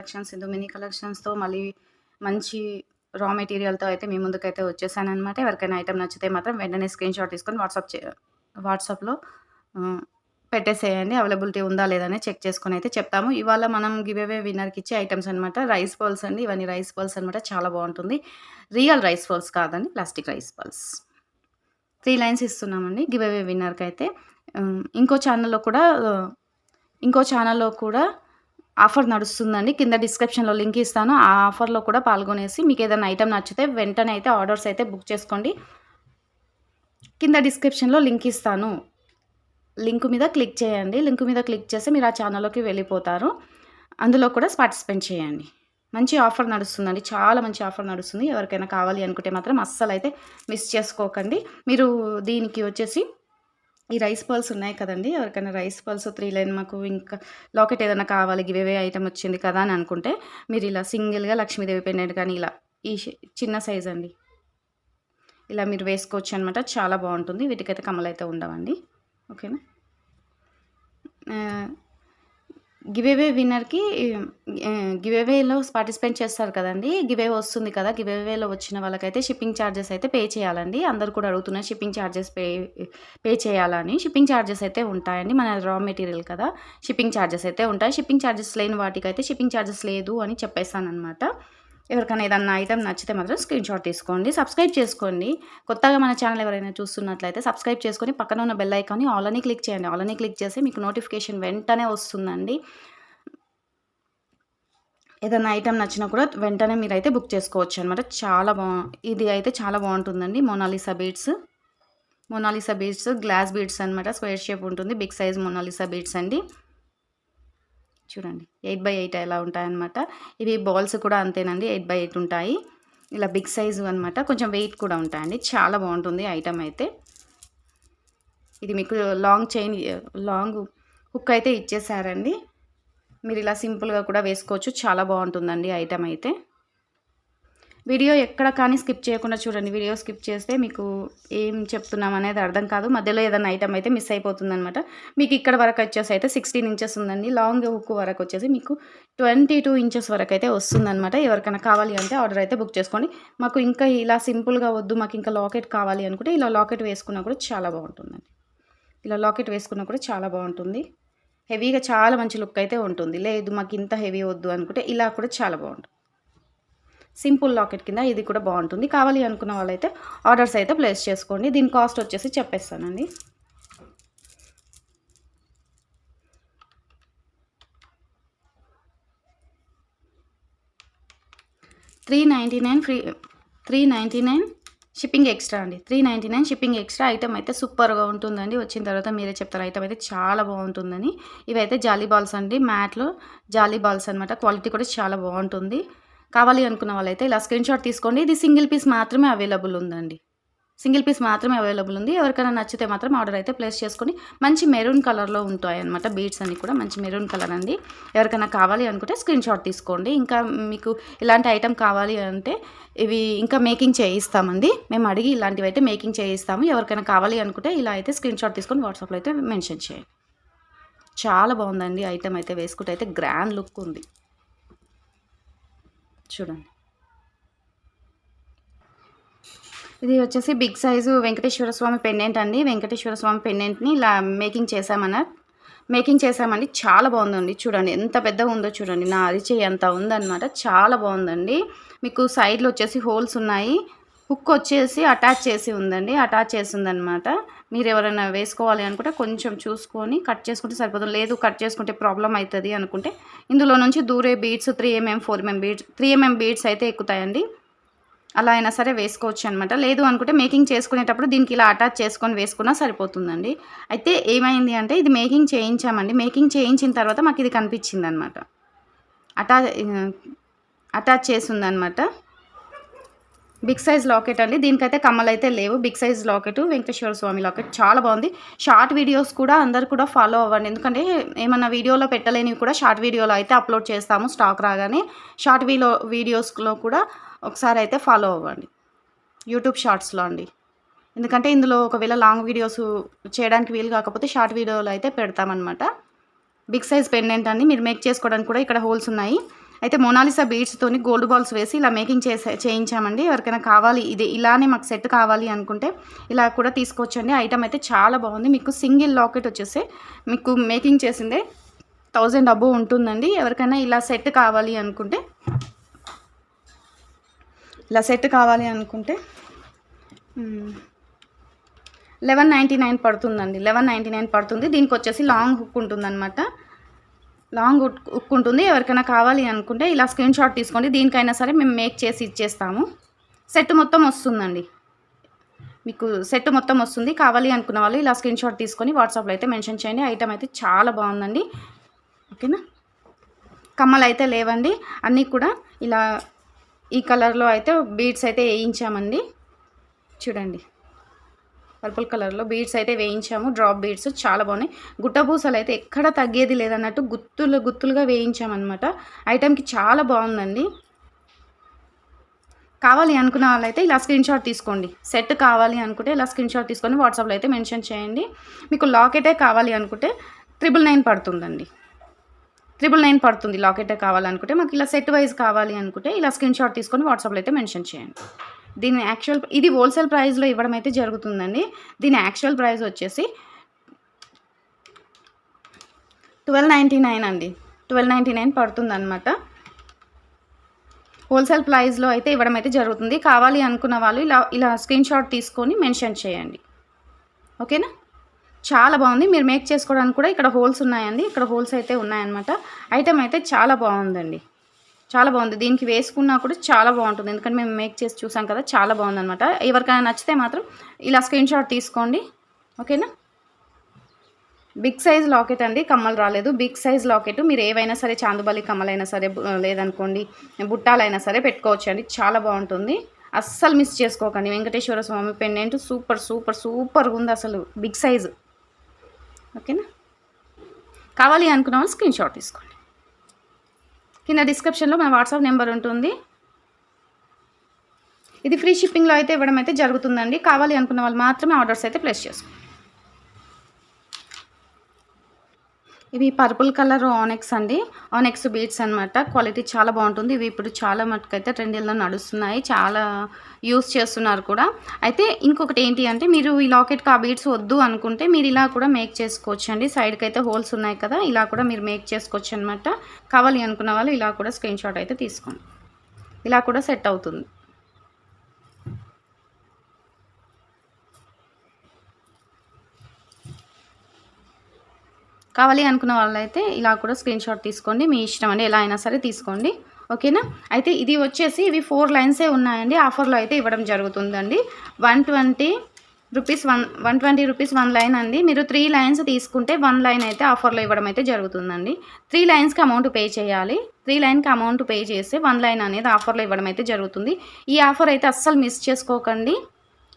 Collections ఇందు mini కలెక్షన్స్‌తో మళ్ళీ మంచి రా మెటీరియల్‌తో అయితే మీ ముందుకైతే వచ్చేసాననమాట. ఎవరికైనా ఐటెమ్ నచ్చితే మాత్రం వెంటనే స్క్రీన్‌షాట్ తీసుకొని వాట్సాప్ చే వాట్సాప్‌లో పెట్టేసేయండి. అవైలబిలిటీ ఉందా లేదా అని చెక్ చేసుకొని అయితే చెప్తాము. ఇవాళ మనం గివేవే విన్నర్‌కి ఇచ్చే ఐటమ్స్ అనమాట. రైస్ బాల్స్ అండి. ఇవన్నీ రైస్ బాల్స్ అనమాట. చాలా బాగుంటుంది రియల్ రైస్ బాల్స్ కాదండి. Plastic rice balls. Three lines ఇస్తున్నామండి గివేవే విన్నర్కి అయితే ఇంకో ఛానల్లో కూడా ఇంకో ఛానల్లో కూడా ఆఫర్ నడుస్తుందండి. కింద డిస్క్రిప్షన్‌లో లింక్ ఇస్తాను. ఆ ఆఫర్‌లో కూడా పాల్గొనేసి మీకు ఏదైనా ఐటెం నచ్చితే వెంటనే అయితే ఆర్డర్స్ అయితే బుక్ చేసుకోండి. కింద డిస్క్రిప్షన్‌లో లింక్ ఇస్తాను. లింక్ మీద క్లిక్ చేయండి. లింక్ మీద క్లిక్ చేస్తే మీరు ఆ ఛానల్లోకి వెళ్ళిపోతారు. అందులో కూడా పార్టిసిపేట్ చేయండి. మంచి ఆఫర్ నడుస్తుందండి. చాలా మంచి ఆఫర్ నడుస్తుంది. ఎవరికైనా కావాలి అనుకుంటే మాత్రం అస్సలైతే మిస్ చేసుకోకండి. మీరు దీనికి వచ్చేసి ఈ రైస్ పర్ల్స్ ఉన్నాయి కదండి ఎవరికైనా రైస్ పర్ల్స్ త్రీ లైన్ మాకు ఇంకా లాకెట్ ఏదైనా కావాలి గివేవే ఐటమ్ వచ్చింది కదా అని అనుకుంటే మీరు ఇలా సింగిల్‌గా లక్ష్మీదేవి పెండెంట్ కానీ ఇలా ఈ చిన్న సైజ్ అండి. ఇలా మీరు వేసుకోవచ్చు అనమాట. చాలా బాగుంటుంది వీటికైతే కమలైతే ఉండవండి. ఓకేనా? గివేవే విన్నర్‌కి గివేవేలో పార్టిసిపేట్ చేస్తారు కదండి గివే వస్తుంది కదా! గివేవేలో వచ్చిన వాళ్ళకైతే షిప్పింగ్ చార్జెస్ అయితే పే చేయాలండి. అందరు కూడా అడుగుతున్నారు షిప్పింగ్ చార్జెస్ పే పే చేయాలని షిప్పింగ్ చార్జెస్ అయితే ఉంటాయండి. మన రా మెటీరియల్ కదా! షిప్పింగ్ ఛార్జెస్ అయితే ఉంటాయి. షిప్పింగ్ చార్జెస్ లేని వాటికైతే షిప్పింగ్ ఛార్జెస్ లేదు అని చెప్పేసాననమాట. ఎవరికైనా ఏదన్నా ఐటమ్ నచ్చితే మాత్రం స్క్రీన్‌షాట్ తీసుకోండి. సబ్స్క్రైబ్ చేసుకోండి. కొత్తగా మన ఛానల్ ఎవరైనా చూస్తున్నట్లయితే సబ్స్క్రైబ్ చేసుకొని పక్కన ఉన్న బెల్ ఐకాన్‌ని ఆల్ అని క్లిక్ చేయండి. ఆల్ అని క్లిక్ చేస్తే మీకు నోటిఫికేషన్ వెంటనే వస్తుందండి. ఏదన్నా ఐటెం నచ్చినా కూడా వెంటనే మీరైతే బుక్ చేసుకోవచ్చనమాట. చాలా బా ఇది అయితే చాలా బాగుంటుందండి Mona Lisa beads. Mona Lisa beads glass beads అనమాట. స్క్వేర్ షేప్ ఉంటుంది. Big size Mona Lisa beads అండి. చూడండి 8/8 ఎలా ఉంటాయన్నమాట. ఇవి బాల్స్ కూడా అంతేనండి. 8/8 ఉంటాయి. ఇలా బిగ్ సైజు అనమాట. కొంచెం వెయిట్ కూడా ఉంటాయండి. చాలా బాగుంటుంది ఐటమ్ అయితే. ఇది మీకు లాంగ్ చైన్ లాంగ్ హుక్ అయితే ఇచ్చేసారండి. మీరు ఇలా సింపుల్‌గా కూడా వేసుకోవచ్చు. చాలా బాగుంటుందండి ఐటమ్ అయితే. వీడియో ఎక్కడ కానీ స్కిప్ చేయకుండా చూడండి. వీడియో స్కిప్ చేస్తే మీకు ఏం చెప్తున్నాం అనేది అర్థం కాదు. మధ్యలో ఏదైనా ఐటమ్ అయితే మిస్ అయిపోతుందనమాట. మీకు ఇక్కడ వరకు వచ్చేసి అయితే 16 ఇంచెస్ ఉందండి. లాంగ్ హుక్ వరకు వచ్చేసి మీకు 22 ఇంచెస్ వరకు అయితే వస్తుందనమాట. ఎవరికైనా కావాలి అంటే ఆర్డర్ అయితే బుక్ చేసుకోండి. మాకు ఇంకా ఇలా సింపుల్‌గా వద్దు మాకు ఇంకా లాకెట్ కావాలి అనుకుంటే ఇలా లాకెట్ వేసుకున్నా కూడా చాలా బాగుంటుందండి ఇలా లాకెట్ వేసుకున్నా కూడా చాలా బాగుంటుంది హెవీగా చాలా మంచి లుక్ అయితే ఉంటుంది. లేదు మాకు ఇంత హెవీ వద్దు అనుకుంటే ఇలా కూడా చాలా బాగుంటుంది సింపుల్ లాకెట్ కింద ఇది కూడా బాగుంటుంది కావాలి అనుకున్న వాళ్ళైతే ఆర్డర్స్ అయితే ప్లేస్ చేసుకోండి. దీని కాస్ట్ వచ్చేసి చెప్పేస్తానండి. Three ninety nine free 399 shipping extra అండి. 399 షిప్పింగ్ ఎక్స్ట్రా ఐటెమ్ అయితే సూపర్‌గా ఉంటుందండి. వచ్చిన తర్వాత మీరే చెప్తారు ఐటమ్ అయితే చాలా బాగుంటుందని ఇవైతే జాలీ బాల్స్ అండి. మ్యాట్‌లో జాలీ బాల్స్ అనమాట. క్వాలిటీ కూడా చాలా బాగుంటుంది కావాలి అనుకున్న వాళ్ళైతే ఇలా స్క్రీన్‌షాట్ తీసుకోండి. ఇది సింగిల్ పీస్ మాత్రమే అవైలబుల్ ఉందండి. సింగిల్ పీస్ మాత్రమే అవైలబుల్ ఉంది. ఎవరికైనా నచ్చితే మాత్రం ఆర్డర్ అయితే ప్లేస్ చేసుకొని మంచి మెరూన్ కలర్‌లో ఉంటాయన్నమాట. బీడ్స్ అన్నీ కూడా మంచి మెరూన్ కలర్ అండి. ఎవరికైనా కావాలి అనుకుంటే స్క్రీన్‌షాట్ తీసుకోండి. ఇంకా మీకు ఇలాంటి ఐటెం కావాలి అంటే ఇవి ఇంకా మేకింగ్ చేయిస్తామండి. మేము అడిగి ఇలాంటివి అయితే మేకింగ్ చేయిస్తాము. ఎవరికైనా కావాలి అనుకుంటే ఇలా అయితే స్క్రీన్‌షాట్ తీసుకొని వాట్సాప్‌లో అయితే మెన్షన్ చేయండి. చాలా బాగుందండి ఐటెం అయితే వేసుకుంటే అయితే గ్రాండ్ లుక్ ఉంది. చూడండి. ఇది వచ్చేసి big size Venkateswara Swami pendant అండి. వెంకటేశ్వర స్వామి పెండెంట్‌ని ఇలా మేకింగ్ చేశామన్నారు మేకింగ్ చేశామండి. చాలా బాగుందండి చూడండి ఎంత పెద్దగా ఉందో చూడండి. నా అరిచెయ్యి అంత ఉందన్నమాట. చాలా బాగుందండి మీకు సైడ్‌లో వచ్చేసి హోల్స్ ఉన్నాయి. హుక్ వచ్చేసి అటాచ్ చేసి ఉందండి. అటాచ్ చేసి ఉందన్నమాట. మీరు ఎవరైనా వేసుకోవాలి అనుకుంటే కొంచెం చూసుకొని కట్ చేసుకుంటే సరిపోతుంది. లేదు కట్ చేసుకుంటే ప్రాబ్లం అవుతుంది అనుకుంటే ఇందులో నుంచి దూరే beads three mm, four mm beads three mm beads అయితే ఎక్కుతాయండి. అలా అయినా సరే వేసుకోవచ్చు అనమాట. లేదు అనుకుంటే మేకింగ్ చేసుకునేటప్పుడు దీనికి ఇలా అటాచ్ చేసుకొని వేసుకున్నా సరిపోతుందండి. అయితే ఏమైంది అంటే ఇది మేకింగ్ చేయించామండి. మేకింగ్ చేయించిన తర్వాత మాకు ఇది కనిపించిందనమాట. అటా అటాచ్ చేసిందనమాట బిగ్ సైజ్ లాకెట్ అండి. దీనికైతే కమ్మలు అయితే లేవు. Big size locket Venkateswara Swami locket చాలా బాగుంది షార్ట్ వీడియోస్ కూడా అందరు కూడా ఫాలో అవ్వండి. ఎందుకంటే ఏమన్నా వీడియోలో పెట్టలేనివి కూడా షార్ట్ వీడియోలో అయితే అప్లోడ్ చేస్తాము స్టాక్ రాగానే. షార్ట్ వీలో వీడియోస్‌లో కూడా ఒకసారి అయితే ఫాలో అవ్వండి. యూట్యూబ్ షార్ట్స్‌లో అండి. ఎందుకంటే ఇందులో ఒకవేళ లాంగ్ వీడియోస్ చేయడానికి వీలు కాకపోతే షార్ట్ వీడియోలో అయితే పెడతామనమాట. బిగ్ సైజ్ పెండెంట్ అండి. మీరు మేక్ చేసుకోవడానికి కూడా ఇక్కడ హోల్స్ ఉన్నాయి. అయితే మోనాలిసా బీడ్స్తోని గోల్డ్ బాల్స్ వేసి ఇలా మేకింగ్ చేసే చేయించామండి. ఎవరికైనా కావాలి ఇది ఇలానే మాకు సెట్ కావాలి అనుకుంటే ఇలా కూడా తీసుకోవచ్చండి. ఐటమ్ అయితే చాలా బాగుంది. మీకు సింగిల్ లాకెట్ వచ్చేసి మీకు మేకింగ్ చేసిందే థౌజండ్ అబోవ్ ఉంటుందండి. ఎవరికైనా ఇలా సెట్ కావాలి అనుకుంటే ఇలా సెట్ కావాలి అనుకుంటే లెవెన్ నైంటీ నైన్ పడుతుందండి. లెవెన్ నైంటీ నైన్ పడుతుంది. దీనికి వచ్చేసి లాంగ్ హుక్ ఉంటుందన్నమాట. లాంగ్ ఉక్కుంటుంది. ఎవరికైనా కావాలి అనుకుంటే ఇలా స్క్రీన్ షాట్ తీసుకోండి. దీనికైనా సరే మేము మేక్ చేసి ఇచ్చేస్తాము. సెట్ మొత్తం వస్తుందండి. మీకు సెట్ మొత్తం వస్తుంది. కావాలి అనుకున్న వాళ్ళు ఇలా స్క్రీన్ షాట్ తీసుకొని వాట్సాప్లో అయితే మెన్షన్ చేయండి. ఐటమ్ అయితే చాలా బాగుందండి. ఓకేనా? కమ్మలు అయితే లేవండి. అన్నీ కూడా ఇలా ఈ కలర్లో అయితే బీడ్స్ అయితే వేయించామండి. చూడండి. పర్పుల్ కలర్లో బీడ్స్ అయితే వేయించాము. డ్రాప్ బీడ్స్ చాలా బాగున్నాయి. గుట్టపూసలు అయితే ఎక్కడ తగ్గేది లేదన్నట్టు గుత్తులు గుత్తులుగా వేయించామన్నమాట. ఐటెంకి చాలా బాగుందండి. కావాలి అనుకున్న వాళ్ళైతే ఇలా స్క్రీన్ షాట్ తీసుకోండి. సెట్ కావాలి అనుకుంటే ఇలా స్క్రీన్ షాట్ తీసుకొని వాట్సాప్లో అయితే మెన్షన్ చేయండి. మీకు లాకెటే కావాలి అనుకుంటే త్రిబుల్ నైన్ పడుతుందండి. త్రిబుల్ నైన్ పడుతుంది లాకెటే కావాలనుకుంటే మాకు ఇలా సెట్ వైజ్ కావాలి అనుకుంటే ఇలా స్క్రీన్ షాట్ తీసుకొని వాట్సాప్లో అయితే మెన్షన్ చేయండి. దీని యాక్చువల్ ఇది హోల్సేల్ ప్రైస్లో ఇవ్వడం అయితే జరుగుతుందండి. దీని యాక్చువల్ ప్రైస్ వచ్చేసి ట్వెల్వ్ నైంటీ నైన్ అండి. ట్వెల్వ్ నైంటీ నైన్ పడుతుందన్నమాట హోల్సేల్ ప్రైస్లో అయితే ఇవ్వడం అయితే జరుగుతుంది. కావాలి అనుకున్న వాళ్ళు ఇలా ఇలా స్క్రీన్ షాట్ తీసుకొని మెన్షన్ చేయండి. ఓకేనా? చాలా బాగుంది. మీరు మేక్ చేసుకోవడానికి కూడా ఇక్కడ హోల్స్ ఉన్నాయండి. ఇక్కడ హోల్స్ అయితే ఉన్నాయన్నమాట. ఐటమ్ అయితే చాలా బాగుందండి. చాలా బాగుంది. దీనికి వేసుకున్నా కూడా చాలా బాగుంటుంది. ఎందుకంటే మేము మేక్ చేసి చూసాం కదా చాలా బాగుందనమాట ఎవరికైనా నచ్చితే మాత్రం ఇలా స్క్రీన్ షాట్ తీసుకోండి. ఓకేనా? బిగ్ సైజ్ లాకెట్ అండి. కమ్మలు రాలేదు. Big size locket. మీరు ఏవైనా సరే చాందుబలి కమ్మలైనా సరే లేదనుకోండి బుట్టాలైనా సరే పెట్టుకోవచ్చు అండి చాలా బాగుంటుంది. అస్సలు మిస్ చేసుకోకండి. Venkateswara Swami pendant super super సూపర్గా ఉంది అసలు బిగ్ సైజు. ఓకేనా? కావాలి అనుకున్న వాళ్ళు స్క్రీన్ షాట్ తీసుకోండి. కింద డిస్క్రిప్షన్లో మన వాట్సాప్ నెంబర్ ఉంటుంది. ఇది ఫ్రీ షిప్పింగ్లో అయితే ఇవ్వడం అయితే జరుగుతుందండి. కావాలి అనుకున్న వాళ్ళు మాత్రమే ఆర్డర్స్ అయితే ప్లేస్ చేసుకోండి ఇవి పర్పుల్ కలర్ ఆనెక్స్ అండి. ఆనెక్స్ బీడ్స్ అన్నమాట. క్వాలిటీ చాలా బాగుంటుంది. ఇవి ఇప్పుడు చాలా మటుకైతే ట్రెండీల్లో నడుస్తున్నాయి. చాలా యూస్ చేస్తున్నారు కూడా. అయితే ఇంకొకటి ఏంటి అంటే మీరు ఈ లాకెట్కి ఆ బీడ్స్ వద్దు అనుకుంటే మీరు ఇలా కూడా మేక్ చేసుకోవచ్చు అండి సైడ్కి అయితే హోల్స్ ఉన్నాయి కదా ఇలా కూడా మీరు మేక్ చేసుకోవచ్చు అనమాట కావాలి అనుకున్న వాళ్ళు ఇలా కూడా స్క్రీన్ షాట్ అయితే తీసుకోండి. ఇలా కూడా సెట్ అవుతుంది. కావాలి అనుకున్న వాళ్ళైతే ఇలా కూడా స్క్రీన్ షాట్ తీసుకోండి. మీ ఇష్టం అండి ఎలా అయినా సరే తీసుకోండి. ఓకేనా? అయితే ఇది వచ్చేసి ఇవి ఫోర్ లైన్సే ఉన్నాయండి. ఆఫర్లో అయితే ఇవ్వడం జరుగుతుందండి. One twenty rupees one one twenty rupees one line అండి. మీరు త్రీ లైన్స్ తీసుకుంటే వన్ లైన్ అయితే ఆఫర్లో ఇవ్వడం అయితే జరుగుతుందండి. త్రీ లైన్స్కి అమౌంట్ పే చేయాలి. త్రీ లైన్కి అమౌంట్ పే చేస్తే వన్ లైన్ అనేది ఆఫర్లో ఇవ్వడం అయితే జరుగుతుంది. ఈ ఆఫర్ అయితే అస్సలు మిస్ చేసుకోకండి.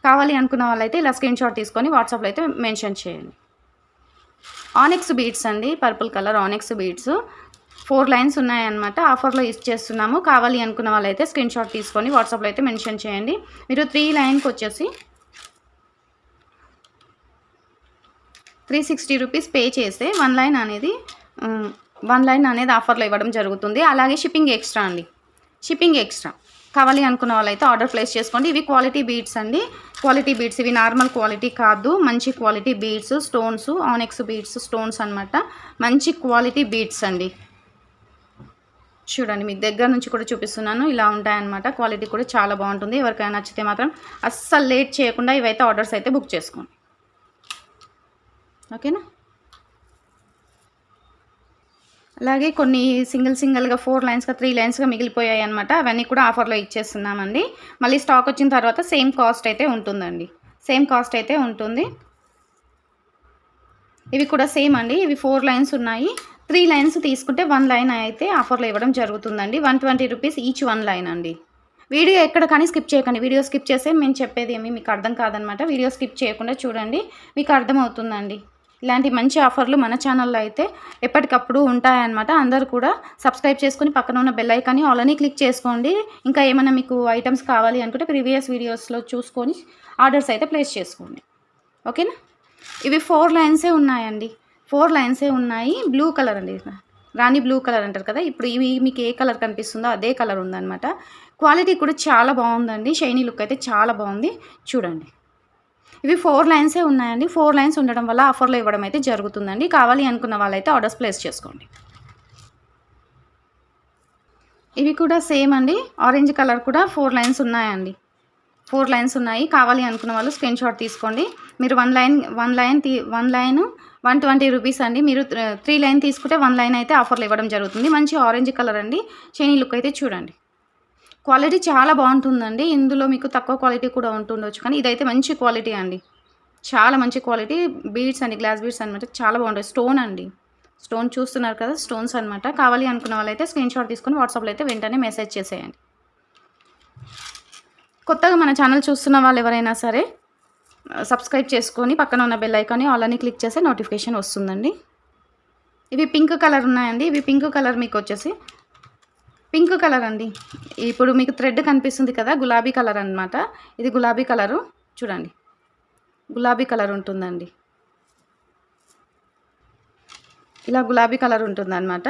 కావాలి అనుకున్న వాళ్ళైతే ఇలా స్క్రీన్ షాట్ తీసుకొని వాట్సాప్లో అయితే మెన్షన్ చేయండి. ఆనిక్స్ బీడ్స్ అండి purple colour onyx beads four lines ఉన్నాయన్నమాట ఆఫర్లో ఇస్ చేస్తున్నాము. కావాలి అనుకున్న వాళ్ళైతే స్క్రీన్ షాట్ తీసుకొని వాట్సాప్లో అయితే మెన్షన్ చేయండి. మీరు త్రీ లైన్కి వచ్చేసి త్రీ సిక్స్టీ రూపీస్ పే చేస్తే వన్ లైన్ అనేది వన్ లైన్ అనేది ఆఫర్లో ఇవ్వడం జరుగుతుంది. అలాగే షిప్పింగ్ ఎక్స్ట్రా అండి. Shipping extra. కావాలి అనుకున్న వాళ్ళైతే ఆర్డర్ ప్లేస్ చేసుకోండి. ఇవి క్వాలిటీ బీడ్స్ అండి. క్వాలిటీ బీడ్స్ ఇవి నార్మల్ క్వాలిటీ కాదు. మంచి quality beads stones onyx beads stones అన్నమాట. మంచి క్వాలిటీ బీడ్స్ అండి. చూడండి మీకు దగ్గర నుంచి కూడా చూపిస్తున్నాను. ఇలా ఉంటాయన్నమాట. క్వాలిటీ కూడా చాలా బాగుంటుంది. ఎవరికైనా నచ్చితే మాత్రం అస్సలు లేట్ చేయకుండా ఇవైతే ఆర్డర్స్ అయితే బుక్ చేసుకోండి. ఓకేనా? అలాగే కొన్ని సింగిల్ సింగిల్గా ఫోర్ లైన్స్గా త్రీ లైన్స్గా మిగిలిపోయాయి అనమాట అవన్నీ కూడా ఆఫర్లో ఇచ్చేస్తున్నామండి. మళ్ళీ స్టాక్ వచ్చిన తర్వాత సేమ్ కాస్ట్ అయితే ఉంటుందండి. సేమ్ కాస్ట్ అయితే ఉంటుంది. ఇవి కూడా సేమ్ అండి. ఇవి ఫోర్ లైన్స్ ఉన్నాయి. త్రీ లైన్స్ తీసుకుంటే వన్ లైన్ అయితే ఆఫర్లో ఇవ్వడం జరుగుతుందండి. One twenty rupees each one line అండి. వీడియో ఎక్కడ కానీ స్కిప్ చేయకండి. వీడియో స్కిప్ చేస్తే మేము చెప్పేది ఏమి? మీకు అర్థం కాదనమాట వీడియో స్కిప్ చేయకుండా చూడండి. మీకు అర్థమవుతుందండి. ఇలాంటి మంచి ఆఫర్లు మన ఛానల్లో అయితే ఎప్పటికప్పుడు ఉంటాయన్నమాట. అందరూ కూడా సబ్స్క్రైబ్ చేసుకుని పక్కన ఉన్న బెల్ ఐకాన్ని ఆల్రెడీ క్లిక్ చేసుకోండి. ఇంకా ఏమైనా మీకు ఐటమ్స్ కావాలి అనుకుంటే ప్రీవియస్ వీడియోస్లో చూసుకొని ఆర్డర్స్ అయితే ప్లేస్ చేసుకోండి. ఓకేనా? ఇవి ఫోర్ లైన్సే ఉన్నాయండి. ఫోర్ లైన్సే ఉన్నాయి. బ్లూ కలర్ అండి. రాణి బ్లూ కలర్ అంటారు కదా ఇప్పుడు ఇవి మీకు ఏ కలర్ కనిపిస్తుందో అదే కలర్ ఉందన్నమాట. క్వాలిటీ కూడా చాలా బాగుందండి. షైనీ లుక్ అయితే చాలా బాగుంది. చూడండి. ఇవి ఫోర్ లైన్సే ఉన్నాయండి. ఫోర్ లైన్స్ ఉండడం వల్ల ఆఫర్లో ఇవ్వడం అయితే జరుగుతుందండి. కావాలి అనుకున్న వాళ్ళైతే ఆర్డర్స్ ప్లేస్ చేసుకోండి. ఇవి కూడా సేమ్ అండి. ఆరెంజ్ కలర్ కూడా ఫోర్ లైన్స్ ఉన్నాయండి. ఫోర్ లైన్స్ ఉన్నాయి. కావాలి అనుకున్న వాళ్ళు స్క్రీన్ షాట్ తీసుకోండి. మీరు వన్ లైన్ వన్ లైన్ తీ one line one twenty rupees అండి. మీరు త్రీ లైన్ తీసుకుంటే వన్ లైన్ అయితే ఆఫర్లు ఇవ్వడం జరుగుతుంది. మంచి ఆరెంజ్ కలర్ అండి. చైనీ లుక్ అయితే చూడండి. క్వాలిటీ చాలా బాగుంటుందండి. ఇందులో మీకు తక్కువ క్వాలిటీ కూడా ఉంటుండొచ్చు. కానీ ఇదైతే మంచి క్వాలిటీ అండి. చాలా మంచి క్వాలిటీ. బీడ్స్ అండి గ్లాస్ బీడ్స్ అనమాట చాలా బాగుంటాయి. స్టోన్ అండి. స్టోన్ చూస్తున్నారు కదా స్టోన్స్ అనమాట కావాలి అనుకున్న వాళ్ళైతే స్క్రీన్ షాట్ తీసుకొని వాట్సాప్లో అయితే వెంటనే మెసేజ్ చేసేయండి. కొత్తగా మన ఛానల్ చూస్తున్న వాళ్ళు ఎవరైనా సరే సబ్స్క్రైబ్ చేసుకొని పక్కన ఉన్న బెల్ ఐకాన్ని ఆల్ అని క్లిక్ చేస్తే నోటిఫికేషన్ వస్తుందండి. ఇవి పింక్ కలర్ ఉన్నాయండి. ఇవి పింక్ కలర్ మీకు వచ్చేసి పింక్ కలర్ అండి. ఇప్పుడు మీకు థ్రెడ్ కనిపిస్తుంది కదా గులాబీ కలర్ అన్నమాట. ఇది గులాబీ కలరు. చూడండి. గులాబీ కలర్ ఉంటుందండి. ఇలా గులాబీ కలర్ ఉంటుందన్నమాట.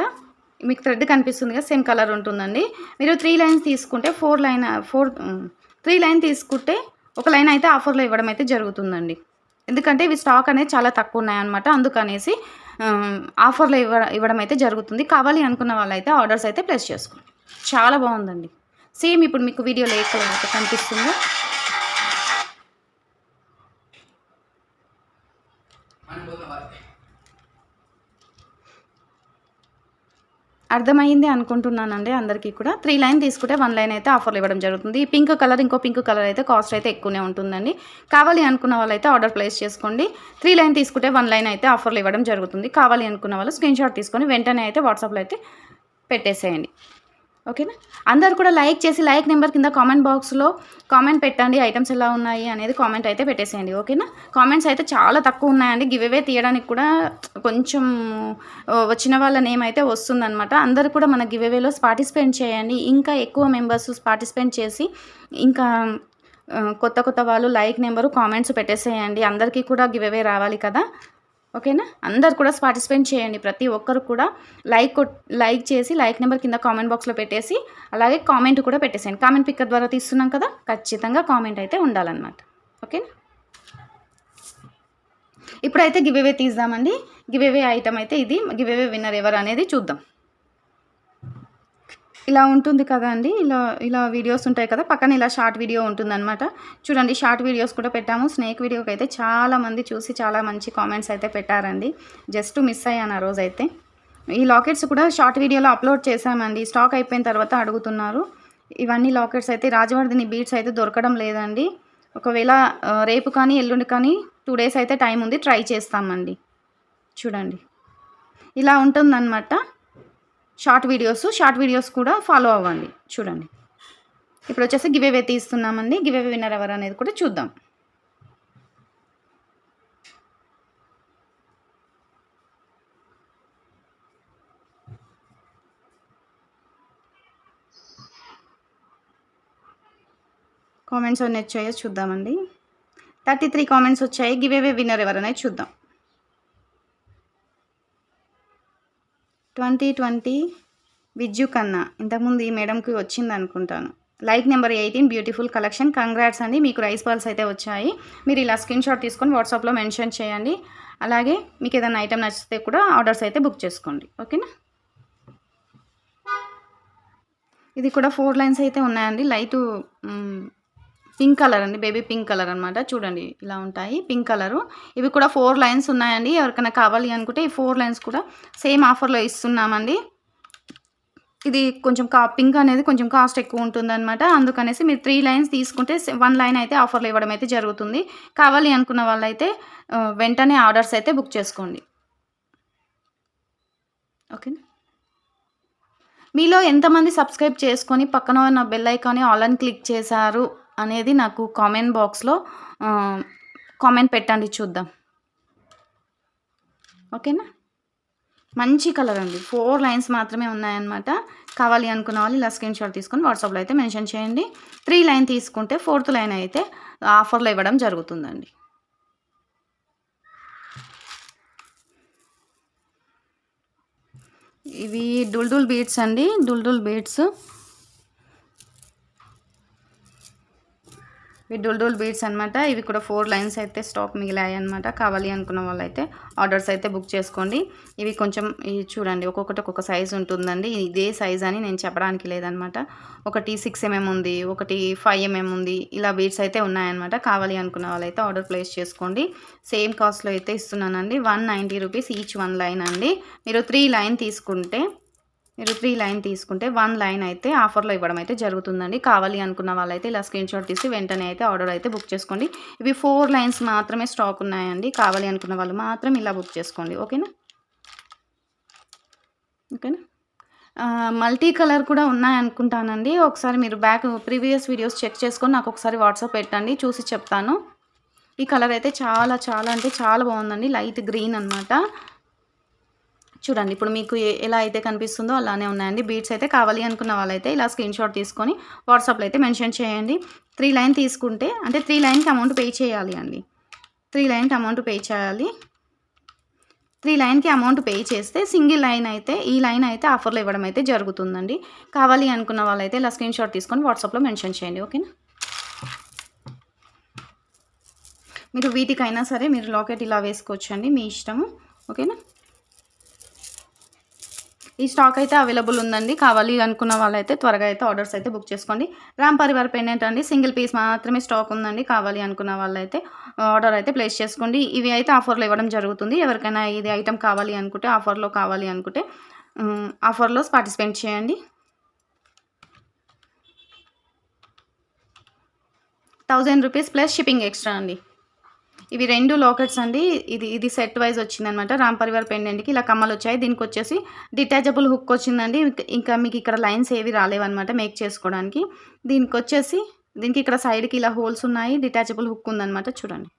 మీకు థ్రెడ్ కనిపిస్తుంది కదా సేమ్ కలర్ ఉంటుందండి. మీరు త్రీ లైన్స్ తీసుకుంటే four line four three line తీసుకుంటే ఒక లైన్ అయితే ఆఫర్లో ఇవ్వడం అయితే జరుగుతుందండి. ఎందుకంటే ఇవి స్టాక్ అనేది చాలా తక్కువ ఉన్నాయన్నమాట. అందుకనేసి ఆఫర్లు ఇవ్వ ఇవ్వడం అయితే జరుగుతుంది. కావాలి అనుకున్న వాళ్ళైతే ఆర్డర్స్ అయితే ప్లేస్ చేసుకోండి. చాలా బాగుందండి. సేమ్ ఇప్పుడు మీకు వీడియోలో ఏ కలర్ అయితే కనిపిస్తుందో. అర్థమైంది అనుకుంటున్నానండి అందరికీ కూడా. త్రీ లైన్ తీసుకుంటే వన్ లైన్ అయితే ఆఫర్లు ఇవ్వడం జరుగుతుంది. ఈ పింక్ కలర్ ఇంకో పింక్ కలర్ అయితే కాస్ట్ అయితే ఎక్కువనే ఉంటుందండి. కావాలి అనుకున్న వాళ్ళైతే ఆర్డర్ ప్లేస్ చేసుకోండి. త్రీ లైన్ తీసుకుంటే వన్ లైన్ అయితే ఆఫర్లు ఇవ్వడం జరుగుతుంది. కావాలి అనుకున్న వాళ్ళు స్క్రీన్ షాట్ తీసుకొని వెంటనే అయితే వాట్సాప్లో అయితే పెట్టేసేయండి. ఓకేనా? అందరు కూడా లైక్ చేసి లైక్ నెంబర్ కింద కామెంట్ బాక్స్లో కామెంట్ పెట్టండి ఐటమ్స్ ఎలా ఉన్నాయి అనేది కామెంట్ అయితే పెట్టేసేయండి ఓకేనా? కామెంట్స్ అయితే చాలా తక్కువ ఉన్నాయండి. గివ్ అవే తీయడానికి కూడా కొంచెం వచ్చిన వాళ్ళ నేమ్ అయితే వస్తుందన్నమాట. అందరు కూడా మన గివ్ అవేలో పార్టిసిపేట్ చేయండి. ఇంకా ఎక్కువ మెంబర్స్ పార్టిసిపేట్ చేసి ఇంకా కొత్త కొత్త వాళ్ళు లైక్ నెంబరు కామెంట్స్ పెట్టేసేయండి. అందరికీ కూడా గివ్ అవే రావాలి కదా? ఓకేనా? అందరు కూడా పార్టిసిపేట్ చేయండి. ప్రతి ఒక్కరు కూడా లైక్ లైక్ చేసి లైక్ నెంబర్ కింద కామెంట్ బాక్స్లో పెట్టేసి అలాగే కామెంట్ కూడా పెట్టేసేయండి. కామెంట్ పిక్కర్ ద్వారా తీస్తున్నాం కదా ఖచ్చితంగా కామెంట్ అయితే ఉండాలన్నమాట. ఓకేనా? ఇప్పుడైతే గివ్ అవే తీద్దామండి. గివ్ అవే ఐటమ్ అయితే ఇది. గివ్ అవే విన్నర్ ఎవరు అనేది చూద్దాం. ఇలా ఉంటుంది కదా అండి. ఇలా ఇలా వీడియోస్ ఉంటాయి కదా. పక్కన ఇలా షార్ట్ వీడియో ఉంటుందన్నమాట. చూడండి షార్ట్ వీడియోస్ కూడా పెట్టాము. స్నేక్ వీడియోకి అయితే చాలామంది చూసి చాలా మంచి కామెంట్స్ అయితే పెట్టారండి. జస్ట్ మిస్ అయ్యాను ఆ రోజైతే. ఈ లాకెట్స్ కూడా షార్ట్ వీడియోలో అప్లోడ్ చేశామండి. స్టాక్ అయిపోయిన తర్వాత అడుగుతున్నారు. ఇవన్నీ లాకెట్స్ అయితే రాజవర్ధిని బీట్స్ అయితే దొరకడం లేదండి. ఒకవేళ రేపు కానీ ఎల్లుండి కానీ టూ డేస్ అయితే టైం ఉంది. ట్రై చేస్తామండి. చూడండి. ఇలా ఉంటుందన్నమాట. షార్ట్ వీడియోస్ షార్ట్ వీడియోస్ కూడా ఫాలో అవ్వండి. చూడండి. ఇప్పుడు వచ్చేసి గివేవే తీస్తున్నామండి. గివేవే విన్నర్ ఎవరు అనేది కూడా చూద్దాం. కామెంట్స్ అన్నీ వచ్చాయో చూద్దామండి. థర్టీ త్రీ కామెంట్స్ వచ్చాయి. గివేవే విన్నర్ ఎవరనేది చూద్దాం. ట్వంటీ ట్వంటీ విజ్జు కన్నా ఇంతకుముందు ఈ మేడంకి వచ్చింది అనుకుంటాను like number eighteen beautiful collection. Congrats అండి మీకు రైస్ బాల్స్ అయితే వచ్చాయి. మీరు ఇలా స్క్రీన్ షాట్ తీసుకొని వాట్సాప్లో మెన్షన్ చేయండి. అలాగే మీకు ఏదైనా ఐటెం నచ్చితే కూడా ఆర్డర్స్ అయితే బుక్ చేసుకోండి. ఓకేనా? ఇది కూడా ఫోర్ లైన్స్ అయితే ఉన్నాయండి. లైట్ పింక్ కలర్ అండి. బేబీ పింక్ కలర్ అనమాట చూడండి ఇలా ఉంటాయి. Pink colour. ఇవి కూడా ఫోర్ లైన్స్ ఉన్నాయండి. ఎవరికైనా కావాలి అనుకుంటే ఈ ఫోర్ లైన్స్ కూడా సేమ్ ఆఫర్లో ఇస్తున్నామండి. ఇది కొంచెం కా పింక్ అనేది కొంచెం కాస్ట్ ఎక్కువ ఉంటుందన్నమాట. అందుకనేసి మీరు త్రీ లైన్స్ తీసుకుంటే వన్ లైన్ అయితే ఆఫర్లు ఇవ్వడం అయితే జరుగుతుంది. కావాలి అనుకున్న వాళ్ళైతే వెంటనే ఆర్డర్స్ అయితే బుక్ చేసుకోండి. ఓకేనా? మీలో ఎంతమంది సబ్స్క్రైబ్ చేసుకొని పక్కన ఉన్న బెల్ ఐకాన్ని ఆల్ అని క్లిక్ చేశారు? అనేది నాకు కామెంట్ బాక్స్లో కామెంట్ పెట్టండి చూద్దాం. ఓకేనా? మంచి కలర్ అండి. ఫోర్ లైన్స్ మాత్రమే ఉన్నాయన్నమాట. కావాలి అనుకున్న వాళ్ళు ఇలా స్క్రీన్ షాట్ తీసుకొని వాట్సాప్లో అయితే మెన్షన్ చేయండి. త్రీ లైన్ తీసుకుంటే ఫోర్త్ లైన్ అయితే ఆఫర్లో ఇవ్వడం జరుగుతుందండి. ఇవి డుల్డుల్ బీడ్స్ అండి. డుల్డుల్ బీడ్స్ ఇవి డుల్ బీడ్స్ అనమాట ఇవి కూడా ఫోర్ లైన్స్ అయితే స్టాక్ మిగిలాయి అనమాట కావాలి అనుకున్న వాళ్ళు అయితే ఆర్డర్స్ అయితే బుక్ చేసుకోండి. ఇవి కొంచెం ఇవి చూడండి ఒక్కొక్కటి ఒక్కొక్క సైజ్ ఉంటుందండి. ఇదే సైజ్ అని నేను చెప్పడానికి లేదనమాట ఒకటి సిక్స్ ఎంఎం ఉంది ఒకటి ఫైవ్ ఎంఎం ఉంది ఇలా బీడ్స్ అయితే ఉన్నాయన్నమాట. కావాలి అనుకున్న వాళ్ళైతే ఆర్డర్ ప్లేస్ చేసుకోండి. సేమ్ కాస్ట్లో అయితే ఇస్తున్నానండి. One ninety rupees each one line అండి. మీరు త్రీ లైన్ తీసుకుంటే మీరు త్రీ లైన్ తీసుకుంటే వన్ లైన్ అయితే ఆఫర్లో ఇవ్వడం అయితే జరుగుతుందండి. కావాలి అనుకున్న వాళ్ళైతే ఇలా స్క్రీన్ షాట్ తీసి వెంటనే అయితే ఆర్డర్ అయితే బుక్ చేసుకోండి. ఇవి ఫోర్ లైన్స్ మాత్రమే స్టాక్ ఉన్నాయండి. కావాలి అనుకున్న వాళ్ళు మాత్రం ఇలా బుక్ చేసుకోండి. ఓకేనా? ఓకేనా? మల్టీ కలర్ కూడా ఉన్నాయనుకుంటానండి ఒకసారి మీరు బ్యాక్ ప్రీవియస్ వీడియోస్ చెక్ చేసుకొని నాకు ఒకసారి వాట్సాప్ పెట్టండి. చూసి చెప్తాను. ఈ కలర్ అయితే చాలా చాలా అంటే చాలా బాగుందండి. లైట్ గ్రీన్ అనమాట చూడండి ఇప్పుడు మీకు ఎలా అయితే కనిపిస్తుందో అలానే ఉన్నాయండి. బీట్స్ అయితే కావాలి అనుకున్న వాళ్ళైతే ఇలా స్క్రీన్ షాట్ తీసుకొని వాట్సాప్లో అయితే మెన్షన్ చేయండి. త్రీ లైన్ తీసుకుంటే అంటే త్రీ లైన్కి అమౌంట్ పే చేయాలి అండి. త్రీ లైన్కి అమౌంట్ పే చేయాలి. త్రీ లైన్కి అమౌంట్ పే చేస్తే సింగిల్ లైన్ అయితే ఈ లైన్ అయితే ఆఫర్లో ఇవ్వడం అయితే జరుగుతుందండి. కావాలి అనుకున్న వాళ్ళైతే ఇలా స్క్రీన్ షాట్ తీసుకొని వాట్సాప్లో మెన్షన్ చేయండి ఓకేనా? మీరు వీటికైనా సరే మీరు లాకెట్ ఇలా వేసుకోవచ్చండి మీ ఇష్టము ఓకేనా? ఈ స్టాక్ అయితే అవైలబుల్ ఉందండి. కావాలి అనుకున్న వాళ్ళైతే త్వరగా అయితే ఆర్డర్స్ అయితే బుక్ చేసుకోండి. రామ్ పరివార్ పెండెంట్ అండి సింగిల్ పీస్ మాత్రమే స్టాక్ ఉందండి. కావాలి అనుకున్న వాళ్ళైతే ఆర్డర్ అయితే ప్లేస్ చేసుకోండి. ఇవి అయితే ఆఫర్లో ఇవ్వడం జరుగుతుంది. ఎవరికైనా ఇది ఐటెం కావాలి అనుకుంటే ఆఫర్లో కావాలి అనుకుంటే ఆఫర్లో పార్టిసిపేట్ చేయండి. Thousand rupees plus shipping extra అండి. ఇవి రెండు లాకెట్స్ అండి. ఇది ఇది సెట్ వైజ్ వచ్చిందనమాట. రామ్ పరివార్ పెండెంట్కి ఇలా కమ్మలు వచ్చాయి. దీనికి వచ్చేసి డిటాచబుల్ హుక్ వచ్చిందండి. ఇంకా మీకు ఇక్కడ లైన్స్ ఏవి రాలేవన్నమాట మేక్ చేసుకోవడానికి. దీనికి వచ్చేసి దీనికి ఇక్కడ సైడ్కి ఇలా హోల్స్ ఉన్నాయి. డిటాచబుల్ హుక్ ఉందన్నమాట చూడండి.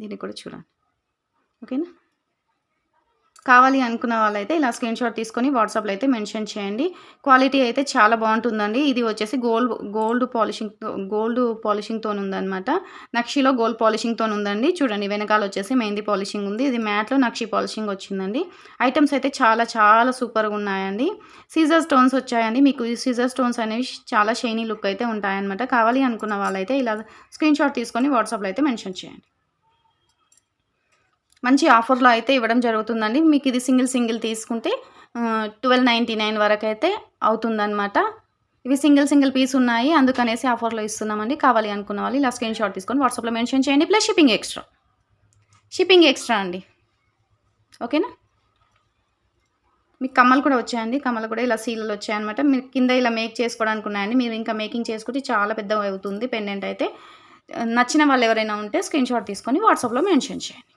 దీన్ని కూడా చూడండి. ఓకేనా? కావాలి అనుకున్న వాళ్ళైతే ఇలా స్క్రీన్ షాట్ తీసుకొని వాట్సాప్లో అయితే మెన్షన్ చేయండి. క్వాలిటీ అయితే చాలా బాగుంటుందండి. ఇది వచ్చేసి గోల్డ్ గోల్డ్ పాలిషింగ్ గోల్డ్ పాలిషింగ్తో ఉందన్నమాట. నక్షిలో గోల్డ్ పాలిషింగ్తో ఉందండి. చూడండి వెనకాల వచ్చేసి మెహందీ పాలిషింగ్ ఉంది. ఇది మ్యాట్లో నక్షి పాలిషింగ్ వచ్చిందండి. ఐటమ్స్ అయితే చాలా చాలా సూపర్గా ఉన్నాయండి. సీజర్ స్టోన్స్ వచ్చాయండి. మీకు ఈ సీజర్ స్టోన్స్ అనేవి చాలా షైనీ లుక్ అయితే ఉంటాయన్నమాట. కావాలి అనుకున్న వాళ్ళైతే ఇలా స్క్రీన్ షాట్ తీసుకొని వాట్సాప్లో అయితే మెన్షన్ చేయండి. మంచి ఆఫర్లో అయితే ఇవ్వడం జరుగుతుందండి. మీకు ఇది సింగిల్ సింగిల్ తీసుకుంటే ట్వెల్వ్ నైంటీ నైన్ వరకు అయితే అవుతుందన్నమాట. ఇవి సింగిల్ సింగిల్ పీస్ ఉన్నాయి. అందుకనేసి ఆఫర్లో ఇస్తున్నామండి. కావాలి అనుకున్న వాళ్ళు ఇలా స్క్రీన్ షాట్ తీసుకొని వాట్సాప్లో మెన్షన్ చేయండి. Plus shipping extra. Shipping extra అండి. ఓకేనా? మీకు కమ్మలు కూడా వచ్చాయండి. కమ్మలు కూడా ఇలా సీలలు వచ్చాయన్నమాట. మీరు కింద ఇలా మేక్ చేసుకోవడానికి ఉన్నాయండి. మీరు ఇంకా మేకింగ్ చేసుకుంటే చాలా పెద్ద అవుతుంది. పెండెంట్ అయితే. నచ్చిన వాళ్ళు ఎవరైనా ఉంటే స్క్రీన్ షాట్ తీసుకొని వాట్సాప్లో మెన్షన్ చేయండి.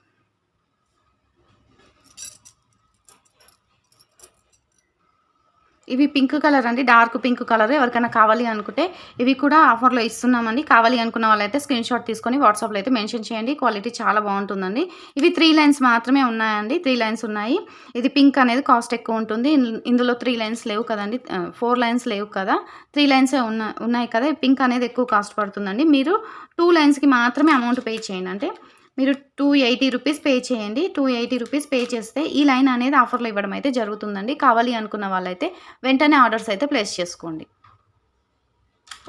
ఇవి పింక్ కలర్ అండి డార్క్ పింక్ కలర్ ఎవరికైనా కావాలి అనుకుంటే ఇవి కూడా ఆఫర్లో ఇస్తున్నామండి. కావాలి అనుకున్న వాళ్ళైతే స్క్రీన్ షాట్ తీసుకొని వాట్సాప్లో అయితే మెన్షన్ చేయండి. క్వాలిటీ చాలా బాగుంటుందండి. ఇవి త్రీ లైన్స్ మాత్రమే ఉన్నాయండి. త్రీ లైన్స్ ఉన్నాయి. ఇది పింక్ అనేది కాస్ట్ ఎక్కువ ఉంటుంది. ఇందులో త్రీ లైన్స్ లేవు కదండి. ఫోర్ లైన్స్ లేవు కదా. త్రీ లైన్సే ఉన్న ఉన్నాయి కదా. పింక్ అనేది ఎక్కువ కాస్ట్ పడుతుందండి. మీరు టూ లైన్స్కి మాత్రమే అమౌంట్ పే చేయండి. అంటే మీరు టూ ఎయిటీ రూపీస్ పే చేయండి. టూ ఎయిటీ రూపీస్ పే చేస్తే ఈ లైన్ అనేది ఆఫర్లో ఇవ్వడం అయితే జరుగుతుందండి. కావాలి అనుకున్న వాళ్ళైతే వెంటనే ఆర్డర్స్ అయితే ప్లేస్ చేసుకోండి.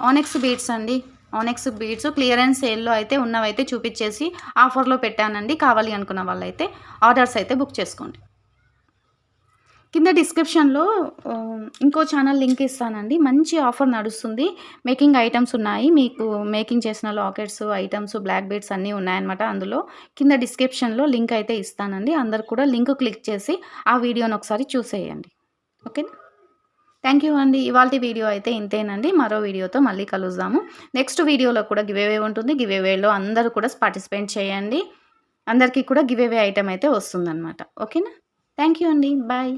ఆనెక్స్ బీట్స్ అండి. ఆనెక్స్ బీట్స్ క్లియరెన్స్ సేల్లో అయితే ఉన్నవైతే చూపించేసి ఆఫర్లో పెట్టానండి. కావాలి అనుకున్న వాళ్ళైతే ఆర్డర్స్ అయితే బుక్ చేసుకోండి. కింద డిస్క్రిప్షన్లో ఇంకో ఛానల్ లింక్ ఇస్తానండి. మంచి ఆఫర్ నడుస్తుంది. మేకింగ్ ఐటమ్స్ ఉన్నాయి. మీకు మేకింగ్ చేసిన లాకెట్స్ ఐటమ్స్ బ్లాక్ బెడ్స్ అన్నీ ఉన్నాయన్నమాట అందులో. కింద డిస్క్రిప్షన్లో లింక్ అయితే ఇస్తానండి. అందరు కూడా లింక్ క్లిక్ చేసి ఆ వీడియోని ఒకసారి చూసేయండి. ఓకేనా? థ్యాంక్ యూ అండి. ఇవాళ వీడియో అయితే ఇంతేనండి. మరో వీడియోతో మళ్ళీ కలుద్దాము. నెక్స్ట్ వీడియోలో కూడా గివేవే ఉంటుంది. గివేవేలో అందరూ కూడా పార్టిసిపేట్ చేయండి. అందరికీ కూడా గివేవే ఐటమ్ అయితే వస్తుందన్నమాట. ఓకేనా? థ్యాంక్ యూ అండి. బాయ్.